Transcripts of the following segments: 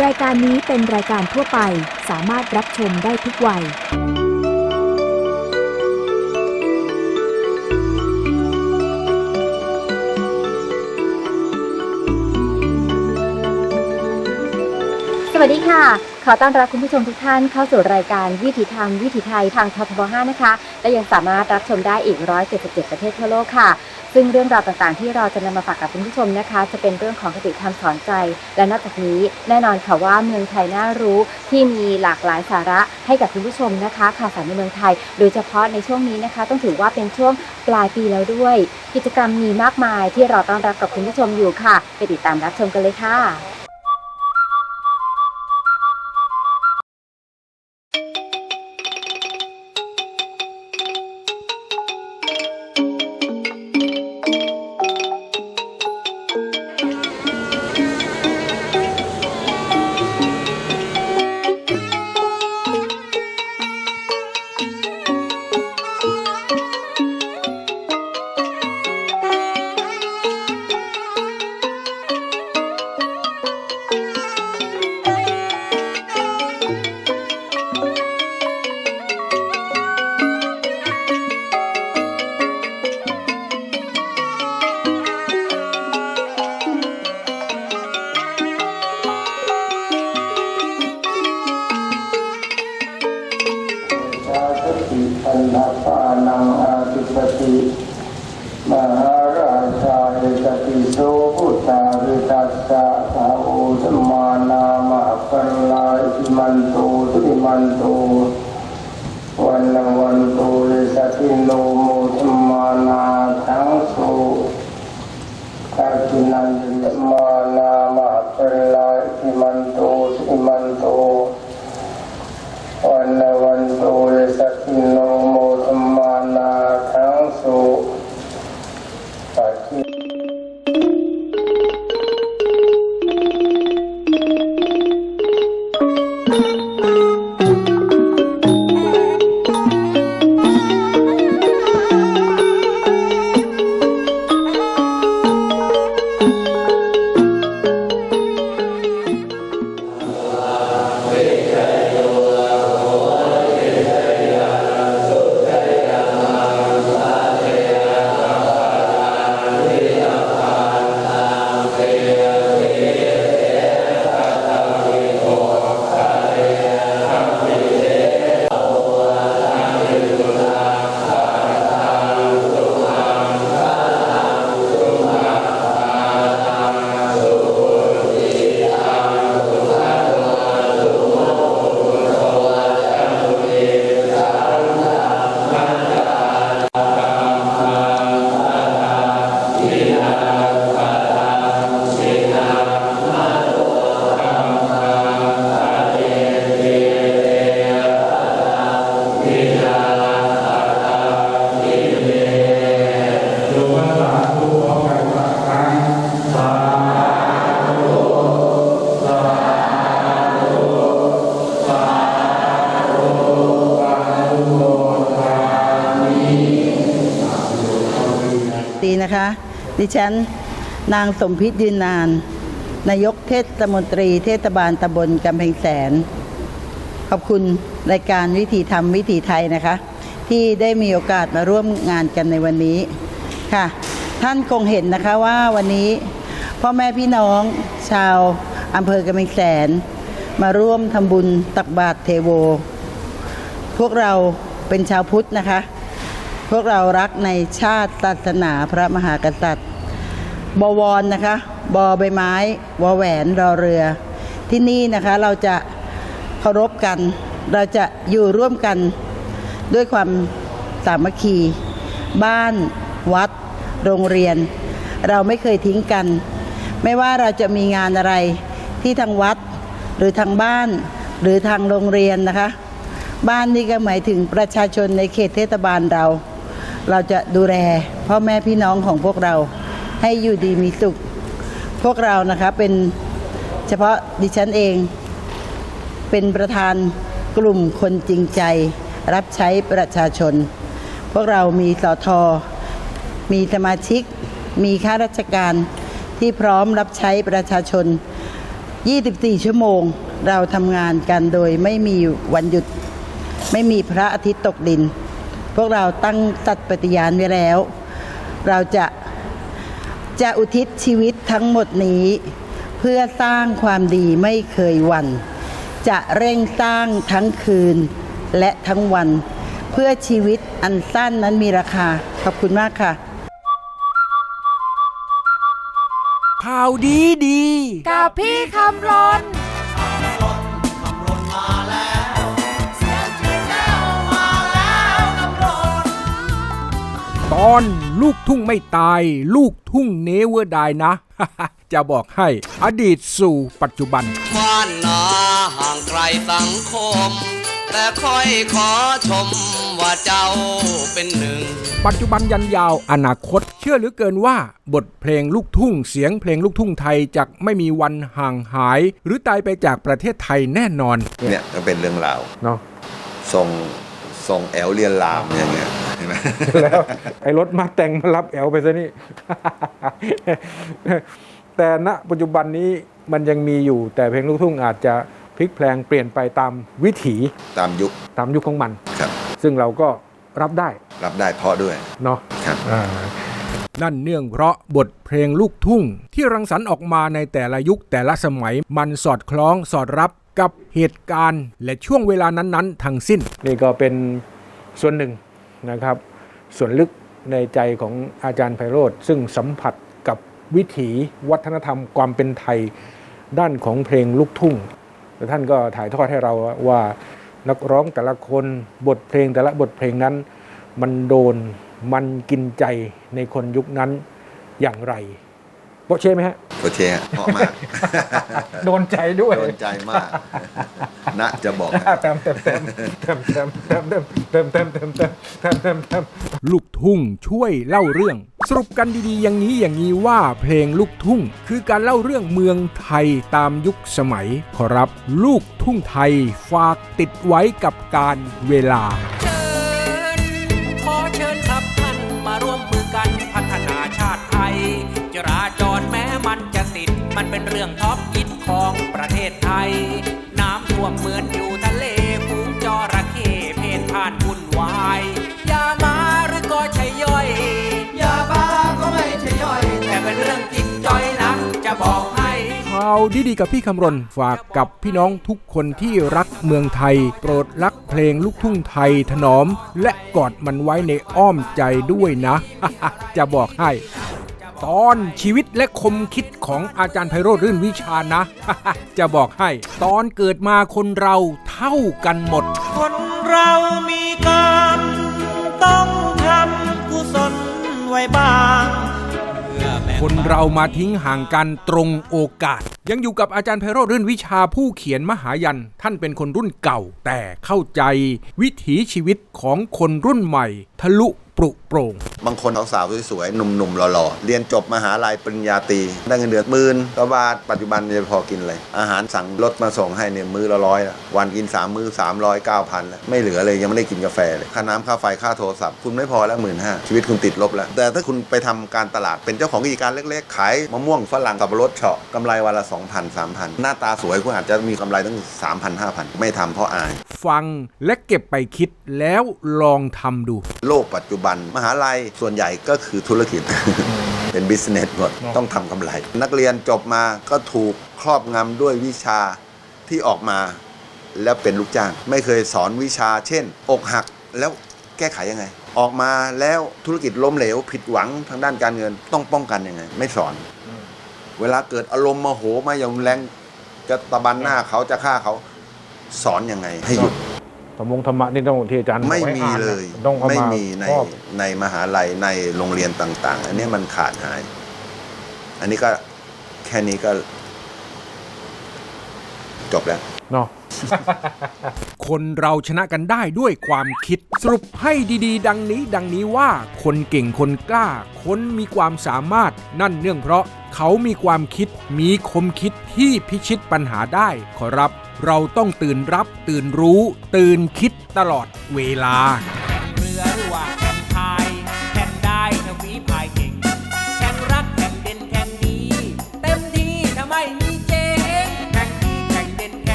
รายการนี้เป็นรายการทั่วไปสามารถรับชมได้ทุกวัย สวัสดีค่ะ ขอต้อนรับคุณผู้ชมทุกท่านเข้าสู่รายการวิถีธรรมวิถีไทยทางททบ5นะคะ และยังสามารถรับชมได้อีก 177 ประเทศทั่วโลกค่ะ ซึ่งเรื่องราวต่างๆ ที่เราจะนำมาฝากกับคุณผู้ชมนะคะ จะเป็นเรื่องของคติธรรมสอนใจ และนอกจากนี้แน่นอนค่ะว่าเมืองไทยน่ารู้ที่มีหลากหลายสาระให้กับคุณผู้ชมนะคะข่าวสารในเมืองไทย โดยเฉพาะในช่วงนี้นะคะ ต้องถือว่าเป็นช่วงปลายปีแล้วด้วย กิจกรรมมีมากมายที่เราต้อนรับกับคุณผู้ชมอยู่ค่ะ ไปติดตามรับชมกันเลยค่ะ ตีนะคะ ดิฉันนางสมพิษยืนนาน นายกเทศมนตรี เทศบาลตำบลกำแพงแสน ขอบคุณรายการวิถีธรรมวิถีไทยนะคะ ที่ได้มีโอกาสมาร่วมงานกันในวันนี้ค่ะ ท่านคงเห็นนะคะว่าวันนี้พ่อแม่พี่น้องชาวอำเภอกำแพงแสน มาร่วมทำบุญตักบาตรเทโว พวกเราเป็นชาวพุทธนะคะ พวกเรารักในชาติศาสนาพระมหากษัตริย์ บวรนะคะ บอใบไม้ วแหวนรอเรือ ที่นี่นะคะเราจะเคารพกัน เราจะอยู่ร่วมกันด้วยความสามัคคี บ้าน วัด โรงเรียน เราไม่เคยทิ้งกัน ไม่ว่าเราจะมีงานอะไรที่ทางวัด หรือทางบ้าน หรือทางโรงเรียนนะคะ บ้านนี่ก็หมายถึงประชาชนในเขตเทศบาลเรา เราจะดูแลพ่อแม่พี่น้องของพวกเราให้อยู่ดีมีสุข พวกเรานะคะเป็นเฉพาะดิฉันเอง เป็นประธานกลุ่มคนจริงใจ รับใช้ประชาชน พวกเรามีสอทอมีสมาชิก มีข้าราชการที่พร้อมรับใช้ประชาชน 24 ชั่วโมงเราทำงานกันโดยไม่มีวันหยุด ไม่มีพระอาทิตย์ตกดิน พวกเราตั้งสัตย์ปฏิญาณไว้แล้ว เราจะจะอุทิศชีวิตทั้งหมดนี้ เพื่อสร้างความดีไม่เคยหวันจะเร่งสร้างทั้งคืนและทั้งวัน เพื่อชีวิตอันสั้นนั้นมีราคา ขอบคุณมากค่ะข่าวดีดี กับพี่คำรน ตอนลูกทุ่งไม่ตาย ลูกทุ่งเนเวอร์ไดนะ จะบอกให้อดีตสู่ปัจจุบันบ้านนาห่างไกลสังคม แต่ค่อยขอชมว่าเจ้าเป็นหนึ่ง ปัจจุบันยันยาวอนาคต เชื่อเหลือเกินว่า บทเพลงลูกทุ่งเสียงเพลงลูกทุ่งไทยจะไม่มีวันห่างหาย หรือตายไปจากประเทศไทยแน่นอน เนี่ยก็เป็นเรื่องราวเนาะทรงทรงแอลเลียนลามอย่างเงี้ยเห็นไหมแล้วไอ้รถมาแต่งมารับแอลไปซะนี่ แต่ณปัจจุบันนี้มันยังมีอยู่ แต่เพลงลูกทุ่งอาจจะพลิกแพลงเปลี่ยนไปตามวิถีตามยุคตามยุคของมัน ครับ ซึ่งเราก็รับได้รับได้เพราะด้วยเนาะครับ นั่นเนื่องเพราะบทเพลงลูกทุ่ง ที่รังสรรค์ออกมาในแต่ละยุคแต่ละสมัยมันสอดคล้องสอดรับกับเหตุการณ์ และช่วงเวลานั้นๆทั้งสิ้น นี่ก็เป็นส่วนหนึ่ง นะครับ ส่วนลึกในใจของอาจารย์ไพโรธซึ่งสัมผัสกับวิถีวัฒนธรรมความเป็นไทยด้านของเพลงลูกทุ่งแต่ท่านก็ถ่ายทอดให้เราว่านักร้องแต่ละคนบทเพลงแต่ละบทเพลงนั้น มันโดนมันกินใจในคนยุคนั้นอย่างไร ปะเช่ไหมฮะโคเชฮะเพราะมาก โดนใจด้วย โดนใจมาก นะจะบอกให้ เต็มเต็มเต็มเต็มเต็มเต็มเต็มเต็มเต็มเต็มเต็มเต็มเต็มเต็มลูกทุ่งช่วยเล่าเรื่อง สรุปกันดีๆ อย่างนี้อย่างนี้ว่าเพลงลูกทุ่ง คือการเล่าเรื่องเมืองไทยตามยุคสมัย ขอรับลูกทุ่งไทยฝากติดไว้กับการเวลา มันเป็นเรื่องท็อปฮิตของประเทศไทย น้ำท่วมเหมือนอยู่ทะเลฝูงจระเข้เพนพ่านวุ่นวายอย่ามาหรือก็ใช่ย่อยอย่าบ้าก็ไม่ใช่ย่อย แต่เป็นเรื่องจิตจอยนะจะบอกให้ข่าวดีๆกับพี่คำรณฝากกับพี่น้องทุกคนที่รักเมืองไทย โปรดรักเพลงลูกทุ่งไทยถนอม และกอดมันไว้ในอ้อมใจด้วยนะ จะบอกให้ ตอนชีวิตและคมคิดของอาจารย์ไพโรธรื่นวิชานะ จะบอกให้ ตอนเกิดมาคนเราเท่ากันหมด คนเรามีกรรมต้องทำกุศลไว้บ้าง คนเรามาทิ้งห่างกันตรงโอกาสยังอยู่กับอาจารย์ไพโรธรื่นวิชาผู้เขียนมหายัน ท่านเป็นคนรุ่นเก่า แต่เข้าใจวิถีชีวิตของคนรุ่นใหม่ ทะลุปรุโปร่งบางคนสาวๆสวยๆหนุ่มๆหล่อๆเรียนจบมหาลัยปริญญาตรีได้เงินเดือนหมื่นกว่าบาทปัจจุบันจะพอกินเลย อาหารสั่งรถมาส่งให้เนี่ยมื้อละร้อยละวันกิน 3 มื้อ300 9,000แล้วไม่เหลือเลยยังไม่ได้กินกาแฟเลยค่าน้ำค่าไฟค่าโทรศัพท์คุณไม่พอแล้วหมื่นห้าชีวิตคุณติดลบแล้ว แต่ถ้าคุณไปทำการตลาดเป็นเจ้าของกิจการเล็กๆ ขายมะม่วงฝรั่งสับปะรดเฉาะกำไรวันละ2,000 3,000 หน้าตาสวยคุณอาจจะมีกำไรตั้ง 3,000 5,000 ไม่ทำเพราะอาย ฟังและเก็บไปคิดแล้วลองทำดู โลกปัจจุบัน มหาลัยส่วนใหญ่ก็คือธุรกิจ เป็นบิสเนสหมดต้องทำกำไร นักเรียนจบมาก็ถูกครอบงำด้วยวิชาที่ออกมา แล้วเป็นลูกจ้าง ไม่เคยสอนวิชา เช่น อกหักแล้วแก้ไขยังไง ออกมาแล้วธุรกิจล้มเหลว ผิดหวังทางด้านการเงินต้องป้องกันยังไง ไม่สอน เวลาเกิดอารมณ์โมโหมาอย่างรุนแรงจะตะบันหน้าเขาจะฆ่าเขาสอนยังไง ให้หยุดธรรมงธรรมะนี่ต้องที่อาจารย์ไม่บอกให้มีอ่านนะเลยต้องเอาไม่มามีในครอบในมหาลัยในโรงเรียนต่าง ๆ อันนี้มันขาดหาย อันนี้ก็แค่นี้ก็ จบแล้ว เนาะคนเราชนะกันได้ด้วยความคิด สรุปให้ดีๆ ดังนี้ดังนี้ว่าคนเก่งคนกล้า คนมีความสามารถ นั่นเนื่องเพราะเขามีความคิดมีคมคิดที่พิชิตปัญหาได้ขอรับ เราต้องตื่นรับตื่นรู้ ตื่นคิดตลอดเวลาเรือหรือว่า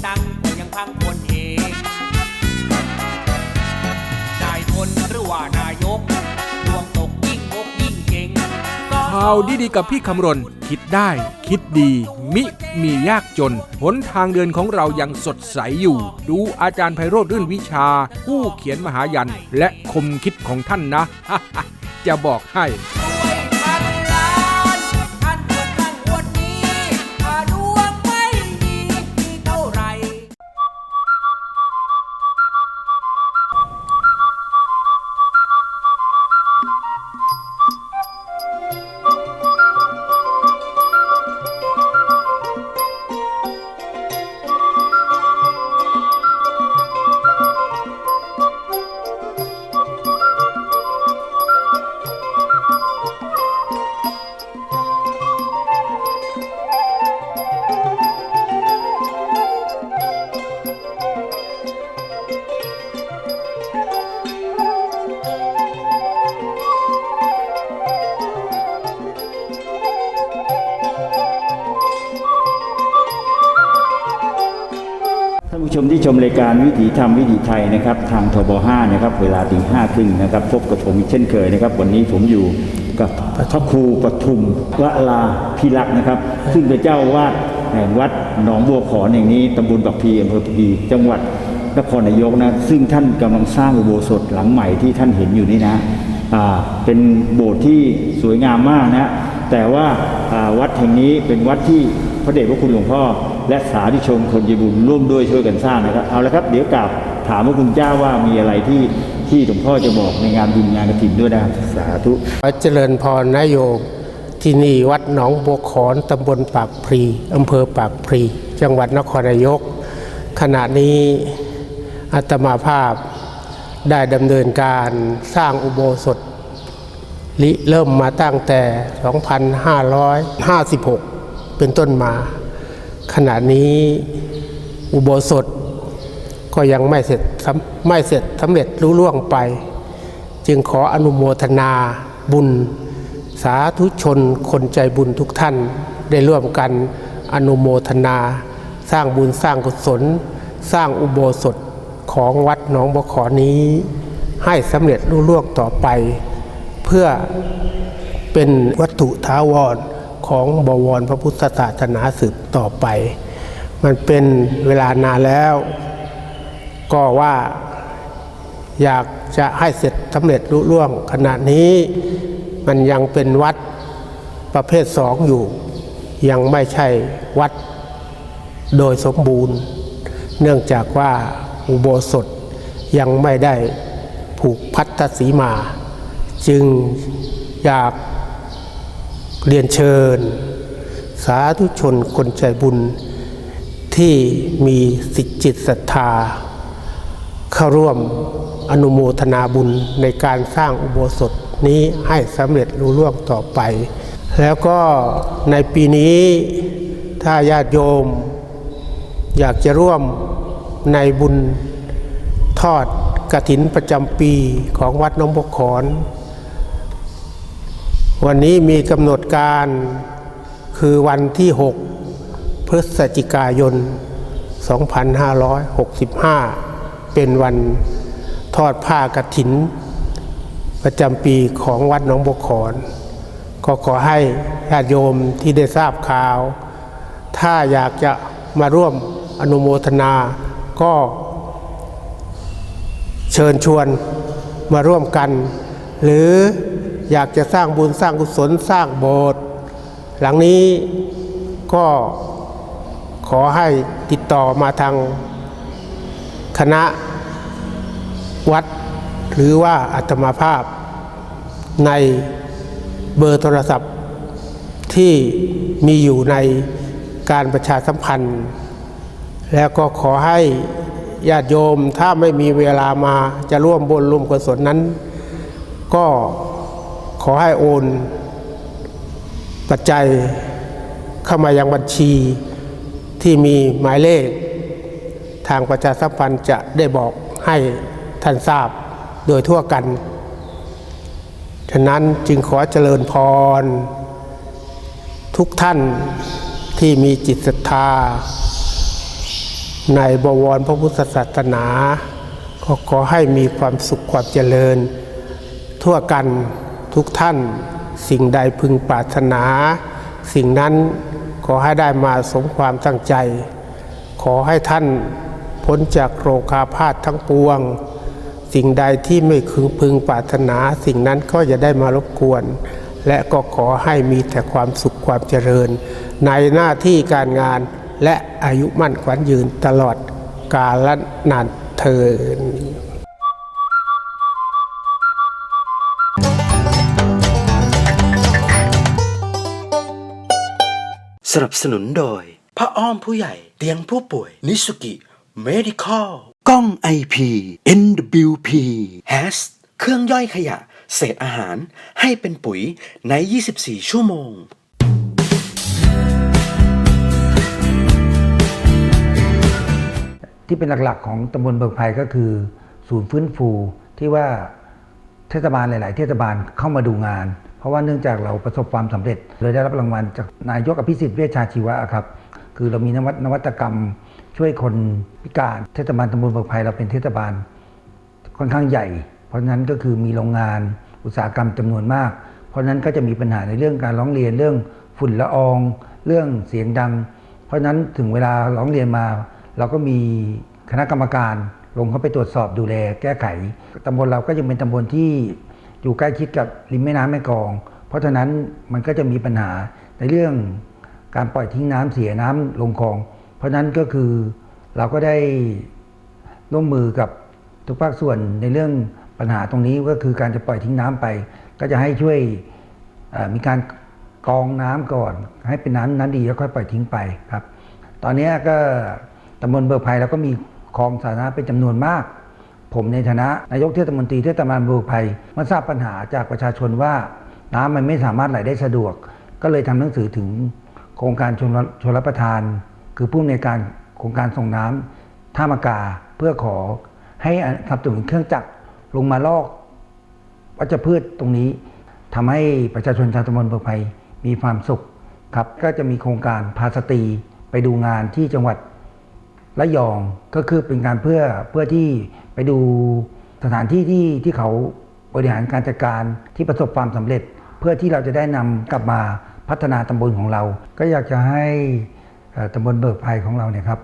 คนมีตังค์ก็ยังพังคนเองนายพลหรือว่านายกดวงตกยิ่งงกยิ่งเก่งข่าวดีๆกับพี่คำรณ คิดได้ คิดดี มิมียากจน หนทางเดินของเรายังสดใสอยู่ ดูอาจารย์ไพโรธรื่นวิชา ผู้เขียนมหายัน และคมคิดของท่านนะ จะบอกให้ รายการวิถีธรรมวิถีไทยนะครับ ทางทบ5นะครับ เวลาตีห้าครึ่งนะครับ พบกับผมเช่นเคยนะครับ วันนี้ผมอยู่กับพระครูปทุมวลาพิรักษ์นะครับ ซึ่งเป็นเจ้าวาดแห่งวัดหนองบัวขอนแห่งนี้ตำบลปักพีอำเภอปักพีจังหวัดนครนายกนะซึ่งท่านกำลังสร้างอุโบสถหลังใหม่ที่ท่านเห็นอยู่นี่นะเป็นโบสถ์ที่สวยงามมากนะแต่ว่าวัดแห่งนี้เป็นวัดที่พระเดชพระคุณหลวงพ่อ และสาธุชนคนยีบุญร่วมด้วยช่วยกันสร้างนะครับ เอาละครับ เดี๋ยวกลับถามพระคุณเจ้าว่ามีอะไรที่ที่หลวงพ่อจะบอกในงานบุญงานกฐินด้วยนะสาธุขอเจริญพรนโยมที่นี่วัดหนองบัวขอนตำบลปากพรีอำเภอปากพรีจังหวัดนครนายก ขณะนี้อาตมาภาพได้ดำเนินการสร้างอุโบสถริเริ่มมาตั้งแต่ 2556 เป็นต้นมา ขณะนี้อุโบสถก็ยังไม่เสร็จไม่เสร็จสำเร็จรุ่ล่วงไป จึงขออนุโมทนาบุญ สาธุชนคนใจบุญทุกท่านได้ร่วมกันอนุโมทนา สร้างบุญสร้างกุศล สร้างอุโบสถของวัดหนองบขอนี้ ให้สำเร็จรุ่ล่วงต่อไป เพื่อเป็นวัตถุท้าวร ของบวรพระพุทธศาสนาสืบต่อไป มันเป็นเวลานานแล้ว ก็ว่าอยากจะให้เสร็จสำเร็จรุ่ล่วง ขณะนี้มันยังเป็นวัดประเภทสองอยู่ ยังไม่ใช่วัดโดยสมบูรณ์ เนื่องจากว่าอุโบสถยังไม่ได้ผูกพัทธสีมา จึงอยาก เรียนเชิญ สาธุชนคนใจบุญ ที่มีสิจิตศรัทธา เข้าร่วมอนุโมทนาบุญในการสร้างอุโบสถนี้ให้สำเร็จรุ่ล่วงต่อไป แล้วก็ในปีนี้ถ้าญาติโยม อยากจะร่วมในบุญทอดกระถินประจำปีของวัดน้องบกขอน วันนี้มีกำหนดการคือวันที่ 6 พฤศจิกายน 2565 เป็นวันทอดผ้ากฐิน ประจำปีของวัดหนองบกขอนก็ขอให้ญาติโยมที่ได้ทราบข่าว ถ้าอยากจะมาร่วมอนุโมทนาก็เชิญชวนมาร่วมกัน หรือ อยากจะสร้างบุญสร้างกุศลสร้างโบสถ์หลังนี้ก็ขอให้ติดต่อมาทางคณะวัด หรือว่าอัตมาภาพในเบอร์โทรศัพท์ที่มีอยู่ในการประชาสัมพันธ์ แล้วก็ขอให้ญาติโยมถ้าไม่มีเวลามาจะร่วมบุญร่วมกุศลนั้น ก็ ขอให้โอนปัจจัยเข้ามายังบัญชีที่มีหมายเลข ทางประชาสัมพันธ์จะได้บอกให้ท่านทราบโดยทั่วกัน ฉะนั้นจึงขอเจริญพร ทุกท่านที่มีจิตศรัทธา ในบวรพระพุทธศาสนา ก็ขอให้มีความสุขความเจริญทั่วกัน ทุกท่านสิ่งใดพึงปรารถนา สิ่งนั้นขอให้ได้มาสมความตั้งใจ ขอให้ท่านพ้นจากโรคาพาธทั้งปวง สิ่งใดที่ไม่คึงพึงปรารถนา สิ่งนั้นก็จะได้มารบกวน และก็ขอให้มีแต่ความสุขความเจริญ ในหน้าที่การงานและอายุมั่นขวัญยืนตลอดกาลนานเทิน สนับสนุนโดยพระอ้อมผู้ใหญ่เตียงผู้ป่วยนิสุกิ Medical กล้อง IP NWP HAS เครื่องย่อยขยะ เศษอาหารให้เป็นปุ๋ยใน 24 ชั่วโมง ที่เป็นหลักๆของตำบลเบิกไผ่ก็คือ ศูนย์ฟื้นฟูที่ว่าเทศบาลหลาย ๆ เทศบาลเข้ามาดูงาน เพราะว่าเนื่องจากเราประสบความสำเร็จเลยได้รับรางวัลจากนายกอภิสิทธิ์เวชชาชีวะครับ คือเรามีนวัตนวัตกรรมช่วยคนพิการเทศบาลตำบลบิกไผ่เราเป็นเทศบาลค่อนข้างใหญ่ เพราะนั้นก็คือมีโรงงานอุตสาหกรรมจำนวนมาก เพราะนั้นก็จะมีปัญหาในเรื่องการร้องเรียนเรื่องฝุ่นละออง เรื่องเสียงดัง เพราะนั้นถึงเวลาร้องเรียนมา เราก็มีคณะกรรมการลงเข้าไปตรวจสอบดูแลแก้ไขตำบลเราก็ยังเป็นตำบลที่ อยู่ใกล้ชิดกับริมแม่น้ำแม่กอง เพราะฉะนั้นมันก็จะมีปัญหาในเรื่องการปล่อยทิ้งน้ำเสียน้ำลงคลอง เพราะฉะนั้นก็คือเราก็ได้ร่วมมือกับทุกภาคส่วนในเรื่องปัญหาตรงนี้ก็คือการจะปล่อยทิ้งน้ำไป ก็จะให้ช่วยมีการกองน้ำก่อน ให้เป็นน้ำน้ำดีแล้วค่อยปล่อยทิ้งไปครับ ตอนนี้ก็ตำบลเบิกไผ่เราก็มีคลองสาธารณะเป็นจำนวนมาก ผมในฐานะนายกเทศมนตรีเทศบาลเบิกไผ่เมื่อทราบปัญหาจากประชาชนว่าน้ำมันไม่สามารถไหลได้สะดวก ก็เลยทำหนังสือถึงโครงการชนชนรับประทาน คือผู้ในการโครงการส่งน้ำท่ามากาเพื่อขอให้สนับสนุนเครื่องจักรลงมาลอกวัชพืชตรงนี้ทำให้ประชาชนชาวตำบลเบิกไผ่มีความสุขครับก็จะมีโครงการพาสตรีไปดูงานที่จังหวัด ระยองก็คือเป็นการเพื่อเพื่อที่ไปดูสถานที่ที่ที่เขาบริหารการจัดการที่ประสบความสำเร็จ เพื่อที่เราจะได้นำกลับมาพัฒนาตำบลของเรา ก็อยากจะให้ตำบลเบิกไผ่ของเราเนี่ยครับ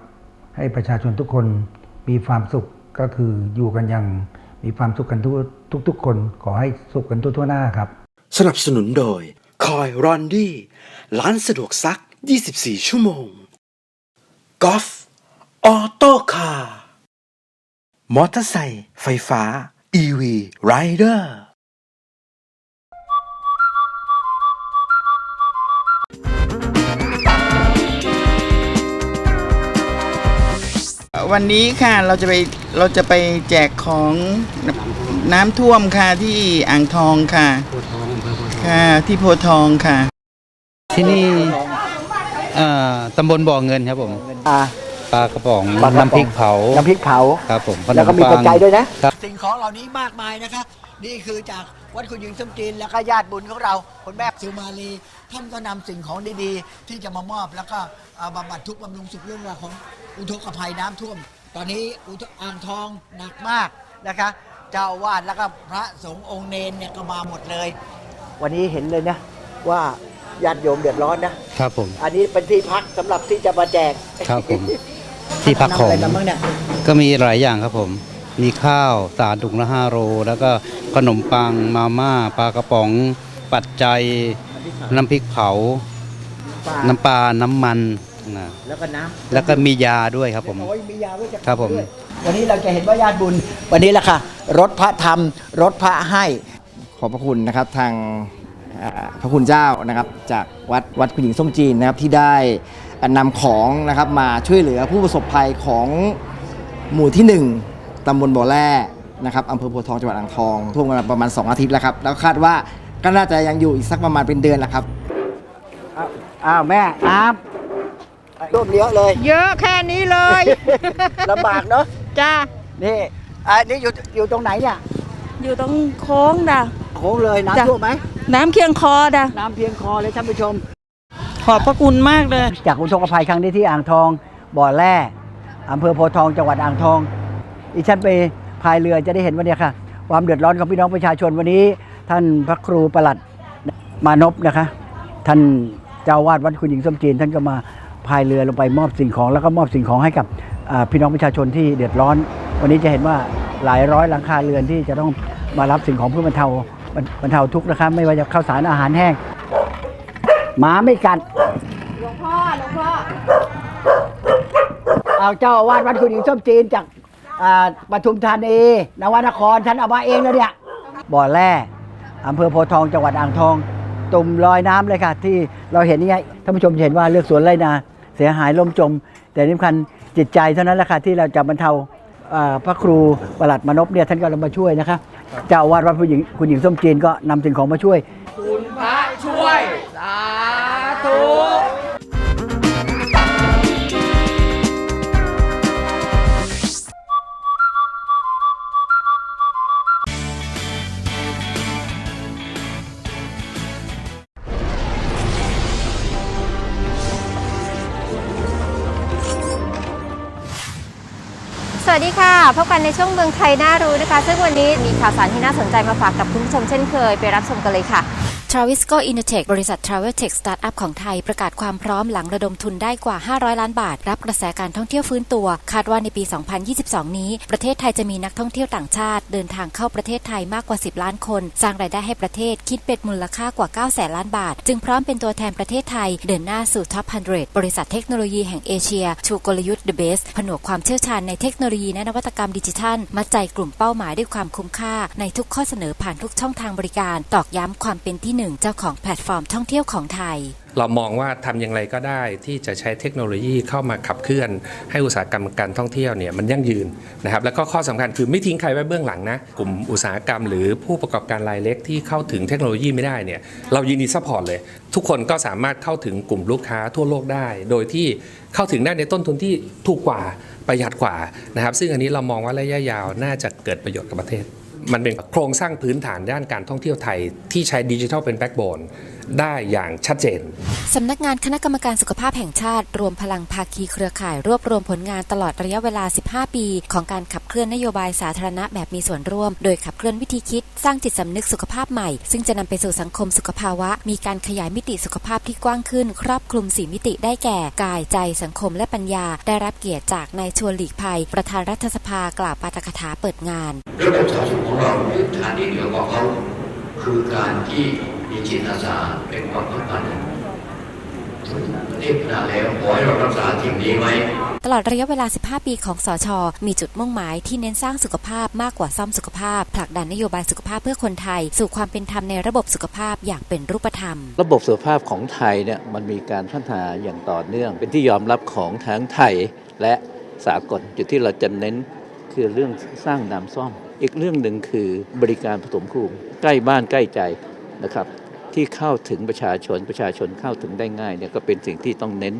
ให้ประชาชนทุกคนมีความสุขก็คืออยู่กันอย่างมีความสุขกันทุกทุกทุกคนขอให้สุขกันทั่วทั่วหน้าครับ สนับสนุนโดยคอยรอนดี้ร้านสะดวกซัก 24 ชั่วโมงกอล์ฟ ออโต้คาร์มอเตอร์ไซค์ไฟฟ้า EV Rider วันนี้ค่ะเราจะไปเราจะไปแจกของน้ำท่วมค่ะที่อ่างทองค่ะค่ะที่โพธิ์ทองค่ะ ที่นี่เอ่อตำบลบ่อเงินครับผมป ลากระป๋องปลากระป๋อง น้ำพริกเผาน้ำพริกเผา ครับผมขนแล้วก็มีปังปัจจัยด้วยนะ ครับ สิ่งของเหล่านี้มากมายนะคะ นี่คือจากวัดคุณหญิงสมจีนแล้วก็ญาติบุญของเราคุณแม่สิวมาลี ท่านก็นำสิ่งของดีๆ ที่จะมามอบแล้วก็เอ่อบำบัดทุกข์บำรุงสุขเรื่องราวของอุทกภัยน้ำท่วม ตอนนี้อุทอ่างทองหนักมากนะคะ เจ้าอาวาดแล้วก็พระสงฆ์องค์เนนเนี่ยก็มาหมดเลย วันนี้เห็นเลยนะว่าญาติโยมเดือดร้อนนะ ครับผม อันนี้เป็นที่พักสำหรับที่จะมาแจก ครับผม ที่พักของ นำอะไรมาบ้างเนี่ยก็มีหลายอย่างครับผม มีข้าวสารถุงละห้าโลแล้วก็ขนมปังมาม่าปลากระป๋อง ปัจจัยน้ำพริกเผา ปลาน้ำปลาน้ำมันนะแล้วก็น้ำแล้วก็มียาด้วยครับผม โอ้ยมียาไว้จะครับผม ด้วยวันนี้เราจะเห็นว่าญาติบุญ วันนี้แหละค่ะ รถพระธรรม รถพระให้ ขอบพระคุณนะครับทางอ่าพระคุณเจ้านะครับจากวัดวัดคุณหญิงส้มจีนนะครับที่ได้ นำของนะครับมาช่วยเหลือผู้ประสบภัยของหมู่ที่ 1ตำบลบ่อแร่นะครับอำเภอโพธิ์ทองจังหวัดอ่างทองท่วมกันมาประมาณ 2 อาทิตย์แล้วครับ แล้วคาดว่าก็น่าจะยังอยู่อีกสักประมาณเป็นเดือนแหละครับ อ้าวแม่น้ำร่วมเยอะเลย เยอะแค่นี้เลยลำบากเนาะจ้านี่อันนี้อยู่อยู่ตรงไหนเนี่ยอยู่ตรงโค้งด่ะโค้งเลยจ้ะน้ำท่วมไหมน้ำเคียงคอด่ะน้ำเพียงคอเลยท่านผู้ชม ขอบพระคุณมากเลย จากอุทกภัยครั้งนี้ที่อ่างทอง บ่อแร่อำเภอโพทองจังหวัดอ่างทองอีฉันไปพายเรือจะได้เห็นว่าเนี่ยค่ะ ความเดือดร้อนของพี่น้องประชาชนวันนี้ ท่านพระครูประหลัดมานพนะคะ ท่านเจ้าวาดวัดคุณหญิงสมจีน ท่านก็มาพายเรือลงไปมอบสิ่งของ แล้วก็มอบสิ่งของให้กับพี่น้องประชาชนที่เดือดร้อน วันนี้จะเห็นว่าหลายร้อยหลังคาเรือนที่จะต้องมารับสิ่งของเพื่อบรรเทาบรรเทาทุกข์นะคะไม่ว่าจะข้าวสารอาหารแห้ง หมาไม่กัด หลวงพ่อหลวงพ่อเอาเจ้าอาวาดวัดคุณหญิงส้มจีนจากอ่าปทุมธานีนวนครท่านเอามาเองแล้วเนี่ย บ่อแร่อำเภอโพธิ์ทองจังหวัดอ่างทอง ตุ่มลอยน้ำเลยค่ะ ที่เราเห็นนี่ไงท่านผู้ชมจะเห็นว่าเลือกสวนไรนา เสียหายล่มจม แต่ที่สำคัญจิตใจเท่านั้นแหละค่ะที่เราจะบรรเทาอ่าพระครูประหลัดมนพเนี่ยท่านก็ลงมาช่วยนะคะเจ้าอาวาดวัดคุณหญิงคุณหญิงส้มจีนก็นำสิ่งของมาช่วย คุณพระ ธุสวัสดีค่ะ พบกันในช่วงเมืองไทยน่ารู้นะคะ ซึ่งวันนี้มีข่าวสารที่น่าสนใจมาฝากกับคุณผู้ชมเช่นเคย ไปรับชมกันเลยค่ะ Travisco Innotech บริษัท Travel Tech Startup ของไทย ประกาศความพร้อมหลังระดมทุนได้กว่า 500 ล้านบาท รับกระแสการท่องเที่ยวฟื้นตัว คาดว่าในปี 2022 นี้ ประเทศไทยจะมีนักท่องเที่ยวต่างชาติ เดินทางเข้าประเทศไทยมากกว่า 10 ล้านคน สร้างรายได้ให้ประเทศคิดเป็นมูลค่ากว่า 9 แสนล้านบาท จึงพร้อมเป็นตัวแทนประเทศไทย เดินหน้าสู่ Top 100 บริษัทเทคโนโลยีแห่งเอเชีย ชูกลยุทธ์ The Best ผนวกความเชี่ยวชาญในเทคโนโลยีและนวัตกรรมดิจิทัลมัดใจกลุ่มเป้าหมายด้วยความคุ้มค่า ในทุกข้อเสนอผ่านทุกช่องทางบริการ ตอกย้ำความเป็นที่หนึ่งเจ้าของแพลตฟอร์มท่องเที่ยวของไทย เรามองว่าทำอย่างไรก็ได้ที่จะใช้เทคโนโลยีเข้ามาขับเคลื่อน ให้อุตสาหกรรมการท่องเที่ยวเนี่ยมันยั่งยืนนะครับแล้วก็ข้อสำคัญคือไม่ทิ้งใครไว้เบื้องหลังนะกลุ่มอุตสาหกรรม หรือผู้ประกอบการรายเล็กที่เข้าถึงเทคโนโลยีไม่ได้เนี่ยเรายินดีซัพพอร์ตเลย ทุกคนก็สามารถเข้าถึงกลุ่มลูกค้าทั่วโลกได้ โดยที่เข้าถึงได้ในต้นทุนที่ถูกกว่าประหยัดกว่านะครับซึ่งอันนี้เรามองว่าระยะยาวน่าจะเกิดประโยชน์กับประเทศ มันเป็นโครงสร้างพื้นฐานด้านการท่องเที่ยวไทยที่ใช้ดิจิทัลเป็นแบ็กโบน ได้อย่างชัดเจนสำนักงานคณะกรรมการสุขภาพแห่งชาติ รวมพลังภาคีเครือข่าย รวบรวมผลงานตลอดระยะเวลา 15 ปี ของการขับเคลื่อนนโยบายสาธารณะแบบมีส่วนร่วม โดยขับเคลื่อนวิธีคิด สร้างจิตสำนึกสุขภาพใหม่ ซึ่งจะนำไปสู่สังคมสุขภาวะ มีการขยายมิติสุขภาพที่กว้างขึ้น ครอบคลุม 4 มิติได้แก่ กายใจสังคมและปัญญา ได้รับเกียรติจากนายชวนหลีกภัย ประธานรัฐสภากล่าวปาฐกถาเปิดงานระบบสาธารณสุขของเราพื้นฐานที่เหนือกว่าเขาคือการที่ มีจิตอาสาเป็นความสัมพันธ์ประเทศนานแล้วขอให้เรารักษาสิ่งนี้ไว้ตลอดระยะเวลา 15 ปีของสอชอมีจุดมุ่งหมายที่เน้นสร้างสุขภาพมากกว่าซ่อมสุขภาพ ผลักดันนโยบายสุขภาพเพื่อคนไทย สู่ความเป็นธรรมในระบบสุขภาพอย่างเป็นรูปธรรม ระบบสุขภาพของไทยเนี่ยมันมีการพัฒนาอย่างต่อเนื่อง เป็นที่ยอมรับของทั้งไทยและสากลจุดที่เราจะเน้นคือเรื่องสร้างน้ำซ่อม อีกเรื่องหนึ่งคือบริการผสมภูมิใกล้บ้านใกล้ใจนะครับ ที่เข้าถึงประชาชนประชาชนเข้าถึงได้ง่ายเนี่ยก็เป็นสิ่งที่ต้องเน้น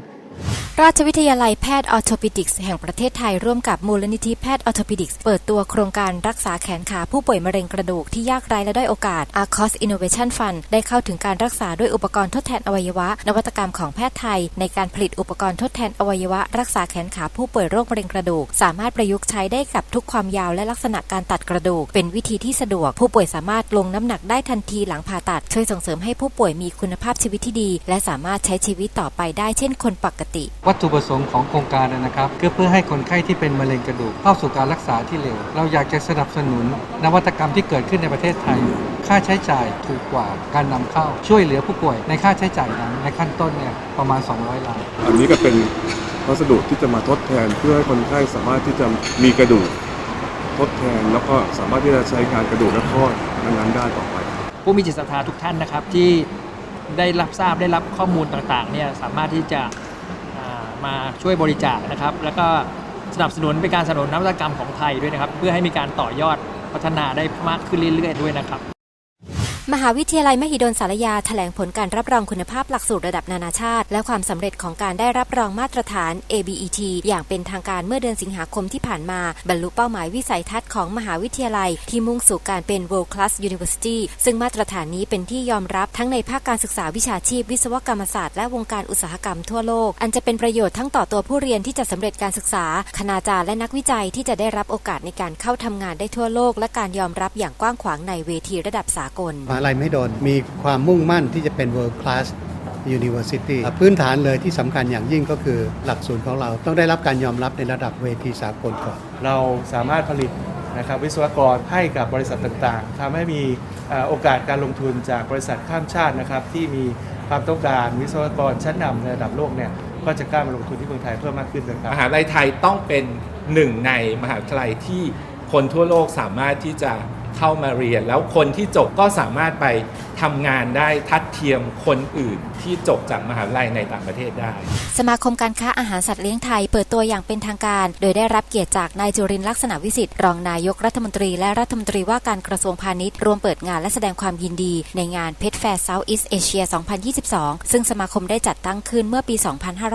ราชวิทยาลัยแพทย์ออ t โ p ปิดิกส์แห่งประเทศไทยร่วมกับมูลนิธิแพทย์ออ t โ p ปิดิกส์เปิดตัวโครงการรักษาแขนขาผู้ป่วยมะเร็งกระดูกที่ยากไร้และด้อยโอกาส Arcos Innovation Fund ได้เข้าถึงการรักษาด้วยอุปกรณ์ทดแทนอวัยวะ นวัตกรรมของแพทย์ไทย ในการผลิตอุปกรณ์ทดแทนอวัยวะ รักษาแขนขาผู้ป่วยโรคมะเร็งกระดูก สามารถประยุกต์ใช้ได้กับทุกความยาวและลักษณะการตัดกระดูก เป็นวิธีที่สะดวก ผู้ป่วยสามารถลงน้ำหนักได้ทันทีหลังผ่าตัด ช่วยส่งเสริมให้ผู้ป่วยมีคุณภาพชีวิตที่ดี และสามารถใช้ชีวิตต่อไปได้เช่นคนปกติวัตถุประสงค์ของโครงการนะครับก็เพื่อให้คนไข้ที่เป็นมะเร็งกระดูกเข้าสู่การรักษาที่เร็ว เราอยากจะสนับสนุน นวัตกรรมที่เกิดขึ้นในประเทศไทย ค่าใช้จ่ายถูกกว่าการนำเข้า ช่วยเหลือผู้ป่วยในค่าใช้จ่ายนั้นในขั้นต้นเนี่ยประมาณ 200ล้านอันนี้ก็เป็นวัสดุที่จะมาทดแทนเพื่อให้คนไข้สามารถที่จะมีกระดูกทดแทน แล้วก็สามารถที่จะใช้งานกระดูกและข้อนั้นๆได้ต่อไปผู้มีจิตศรัทธาทุกท่านนะครับที่ได้รับทราบได้รับข้อมูลต่างๆเนี่ยสามารถที่จะอ่า มาช่วยบริจาคนะครับ แล้วก็สนับสนุนเป็นการสนับสนุนนวัตกรรมของไทยด้วยนะครับ เพื่อให้มีการต่อยอดพัฒนาได้มากขึ้นเรื่อยๆด้วยนะครับ มหาวิทยาลัยมหิดลสารยาแถลงผลการรับรองคุณภาพหลักสูตรระดับนานาชาติ และความสำเร็จของการได้รับรองมาตรฐาน ABET อย่างเป็นทางการเมื่อเดือนสิงหาคมที่ผ่านมา บรรลุเป้าหมายวิสัยทัศน์ของมหาวิทยาลัย ที่มุ่งสู่การเป็น World Class University ซึ่งมาตรฐานนี้เป็นที่ยอมรับทั้งในภาคการศึกษาวิชาชีพ วิศวกรรมศาสตร์และวงการอุตสาหกรรมทั่วโลก อันจะเป็นประโยชน์ทั้งต่อตัวผู้เรียนที่จะสำเร็จการศึกษา คณาจารย์และนักวิจัยที่จะได้รับโอกาสในการเข้าทำงานได้ทั่วโลก และการยอมรับอย่างกว้างขวางในเวทีระดับสากลาลัยไม่โดน มีความมุ่งมั่นที่จะเป็น world class university พื้นฐานเลยที่สำคัญอย่างยิ่งก็คือหลักสูตรของเราต้องได้รับการยอมรับในระดับเวทีสากลก่อน เราสามารถผลิตนะครับวิศวกรให้กับบริษัทต่างๆทำให้มีเอ่อโอกาสการลงทุนจากบริษัทข้ามชาตินะครับที่มีความต้องการวิศวกรชั้นนำในระดับโลกเนี่ยก็จะกล้ามาลงทุนที่เมืองไทยเพิ่มมากขึ้นนะครับ มหาลัยไทยต้องเป็นหนึ่งในมหาวิทยาลัยที่คนทั่วโลกสามารถที่จะ เข้ามาเรียน แล้วคนที่จบก็สามารถไป ทำงานได้ทัดเทียมคนอื่นที่จบจากมหาวิทยาลัยในต่างประเทศได้ สมาคมการค้าอาหารสัตว์เลี้ยงไทยเปิดตัวอย่างเป็นทางการ โดยได้รับเกียรติจากนายจุรินลักษณะวิสิทธิ์รองนายกรัฐมนตรีและรัฐมนตรีว่าการกระทรวงพาณิชย์ร่วมเปิดงานและแสดงความยินดีในงานเพชรแฟร์เซาท์อีสเอเชีย 2022 ซึ่งสมาคมได้จัดตั้งขึ้นเมื่อปี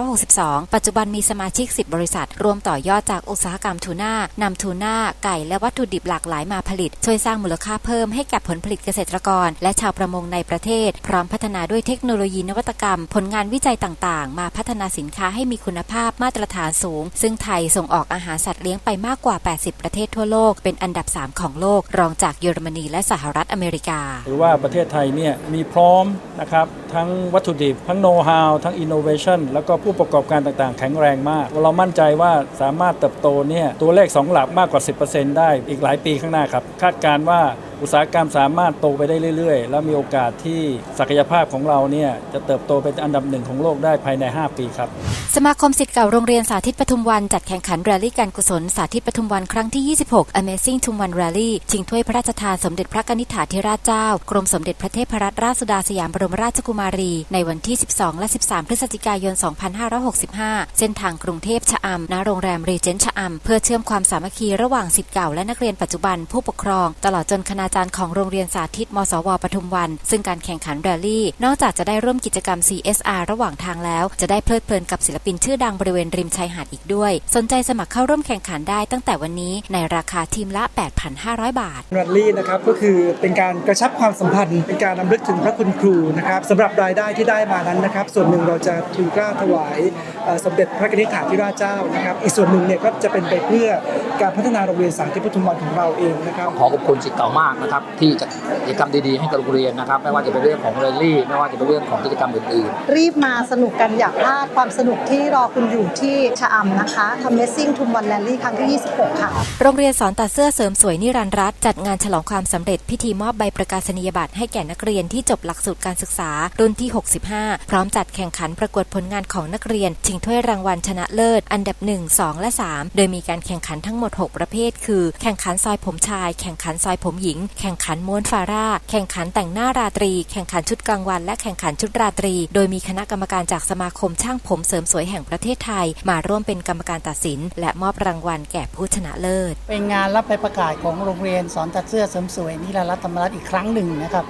2562 ปัจจุบันมีสมาชิก 10 บริษัท รวมต่อยอดจากอุตสาหกรรมทูน่านำทูน่าไก่และวัตถุดิบหลากหลายมาผลิต ช่วยสร้างมูลค่าเพิ่มให้กับผลผลิตเกษตรกร และชาวประมงในประเทศ พร้อมพัฒนาด้วยเทคโนโลยีนวัตกรรม ผลงานวิจัยต่างๆ มาพัฒนาสินค้าให้มีคุณภาพมาตรฐานสูง ซึ่งไทยส่งออกอาหารสัตว์เลี้ยงไปมากกว่า 80 ประเทศทั่วโลก เป็นอันดับ 3 ของโลก รองจากเยอรมนีและสหรัฐอเมริกา หรือว่าประเทศไทยเนี่ยมีพร้อมนะครับทั้งวัตถุดิบ ทั้งโน้ตฮาวทั้งอินโนเวชันแล้วก็ผู้ประกอบการต่างๆ แข็งแรงมาก เรามั่นใจว่าสามารถเติบโตเนี่ยตัวเลข 2 หลักมากกว่า 10%ได้อีกหลายปีข้างหน้าครับ คาดการณ์ว่า อุตสาหกรรมสามารถโตไปได้เรื่อย ๆ แล้วมีโอกาสที่ศักยภาพของเราเนี่ยจะเติบโตเป็นอันดับหนึ่งของโลกได้ภายใน 5 ปีครับ สมาคมสิทธิ์เก่าโรงเรียนสาธิตปทุมวันจัดแข่งขันแรลลี่การกุศลสาธิตปทุมวันครั้งที่ 26 Amazing ทุมวัน Rally ชิงถ้วยพระราชทานสมเด็จพระนิษฐาธิราชเจ้า กรมสมเด็จพระเทพรัตนราชสุดาสยามบรมราชกุมารี ในวันที่ 12 และ 13 พฤศจิกายน 2565 เส้นทางกรุงเทพชะอำณโรงแรมรีเจนต์ชะอำเพื่อเชื่อมความสามัคคีระหว่างสิทธิ์เก่าและนักเรียนปัจจุบันผู้ปกครอง ตลอดจนคณาจารย์ของโรงเรียนสาธิต มสว ปทุมวัน ซึ่งการแข่งขันแรลลี่ นอกจากจะได้ร่วมกิจกรรม CSR ระหว่างทางแล้ว จะได้เพลิดเพลินกับศิลปินชื่อดังบริเวณริมชายหาดอีกด้วย สนใจสมัครเข้าร่วมแข่งขันได้ตั้งแต่วันนี้ในราคาทีมละ 8,500 บาทแรลลี่นะครับก็คือเป็นการกระชับความสัมพันธ์ เป็นการรำลึกถึงพระคุณครูนะครับสำหรับรายได้ที่ได้มานั้นนะครับ ส่วนหนึ่งเราจะทูลเกล้าถวายเอ่อสมเด็จพระกนิษฐาธิราชเจ้านะครับ อีกส่วนหนึ่งเนี่ยก็จะเป็นไปเพื่อการพัฒนาโรงเรียนสาธิตปทุมวันของเราเองนะครับ ขอขอบคุณสิทธิ์เก่ามากนะครับที่จัดกิจกรรมดีๆให้กับโรงเรียนนะครับ ไม่ว่าจะเป็นเรื่องของเรลลี่ ไม่ว่าจะเป็นเรื่องของกิจกรรมอื่นๆรีบมาสนุกกันอย่าพลาดความสนุกที่รอคุณอยู่ที่ชะอำนะคะ Amazing ทุมวันแรลลี่ครั้งที่ 26 ค่ะ โรงเรียนสอนตัดเสื้อเสริมสวยนิรันดร์รัตน์จัดงานฉลองความสำเร็จพิธีมอบใบประกาศนียบัตรให้แก่นักเรียนที่จบหลักสูตรการศึกษา รุ่นที่ 65 พร้อมจัดแข่งขันประกวดผลงานของนักเรียน ชิงถ้วยรางวัลชนะเลิศ อันดับ 1 2 และ 3 โดยมีการแข่งขันทั้งหมด 6 ประเภท คือ แข่งขันซอยผมชาย แข่งขันซอยผมหญิงแข่งขันม้วนฟาร่า แข่งขันแต่งหน้าราตรี แข่งขันชุดกลางวัน และแข่งขันชุดราตรี โดยมีคณะกรรมการจากสมาคมช่างผมเสริมสวยแห่งประเทศไทย มาร่วมเป็นกรรมการตัดสิน และมอบรางวัลแก่ผู้ชนะเลิศ เป็นงานรับใบประกาศของโรงเรียนสอนตัดเสื้อเสริมสวยนิรันดร์รัตธรรมรัตน์อีกครั้งหนึ่งนะครับ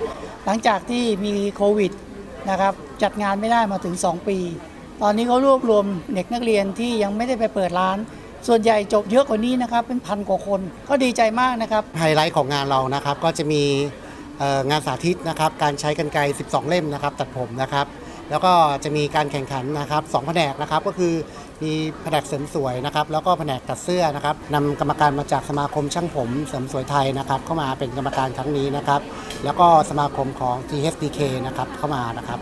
หลังจากที่มีโควิดนะครับจัดงานไม่ได้มาถึง 2 ปี ตอนนี้เขารวบรวมเด็กนักเรียนที่ยังไม่ได้ไปเปิดร้าน ส่วนใหญ่จบเยอะกว่านี้นะครับเป็นพันกว่าคนก็ดีใจมากนะครับไฮไลท์ของงานเรานะครับก็จะมีงานสาธิตนะครับการใช้กันไกร12 เล่มนะครับตัดผมนะครับ แล้วก็จะมีการแข่งขันนะครับสองแผนกนะครับก็คือมีแผนกเสริมสวยนะครับแล้วก็แผนกตัดเสื้อนะครับนำกรรมการมาจากสมาคมช่างผมเสริมสวยไทยนะครับเข้ามาเป็นกรรมการครั้งนี้นะครับ แล้วก็สมาคมของ THDK นะครับเข้ามานะครับ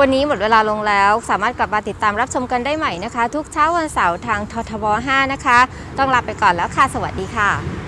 วันนี้หมดเวลาลงแล้ว สามารถกลับมาติดตามรับชมกันได้ใหม่นะคะ ทุกเช้าวันเสาร์ทางททบ 5 นะคะ ต้องลาไปก่อนแล้วค่ะ สวัสดีค่ะ